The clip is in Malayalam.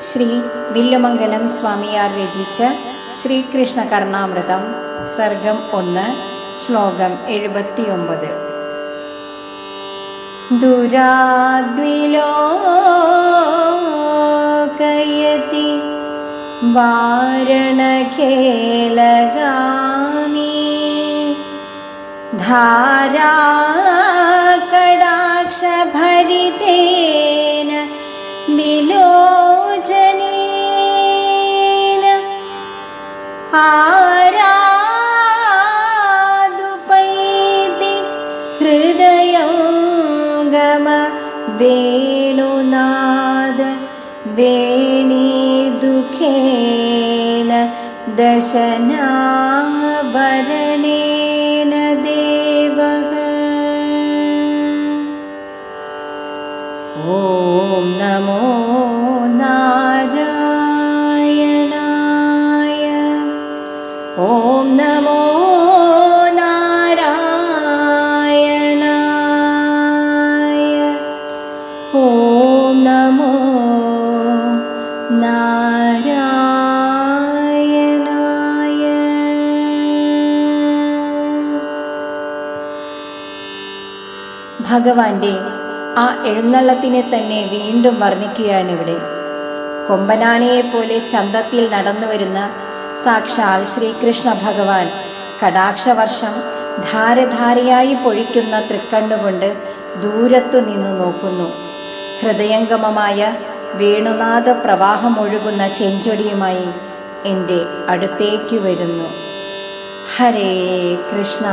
ശ്രീ വില്ലുമംഗലം സ്വാമിയാർ രചിച്ച ശ്രീകൃഷ്ണ കർണാമൃതം സർഗം ഒന്ന് ശ്ലോകം എഴുപത്തിയൊമ്പത്. ദുരാദ്വിലോകയതി വാരണഖേലഗാമി ധാരാകടാക്ഷഭരിതേന വിലോചനേന वेणुनाद वेणी दुखेन दशनाभरणेन देवः। ॐ नमो നമോ നാരായണായ. ഭഗവാന്റെ ആ എഴുന്നള്ളത്തിനെ തന്നെ വീണ്ടും വർണിക്കുകയാണ് ഇവിടെ. കൊമ്പനാനയെ പോലെ ചന്തത്തിൽ നടന്നു വരുന്ന സാക്ഷാൽ ശ്രീകൃഷ്ണ ഭഗവാൻ കടാക്ഷവർഷം ധാരധാരയായി പൊഴിക്കുന്ന തൃക്കണ്ണുകൊണ്ട് ദൂരത്തു നിന്ന് നോക്കുന്നു. ഹൃദയംഗമമായ വേണുനാഥ പ്രവാഹമൊഴുകുന്ന ചെഞ്ചൊടിയുമായി എന്റെ അടുത്തേക്ക് വരുന്നു. ഹരേ കൃഷ്ണ.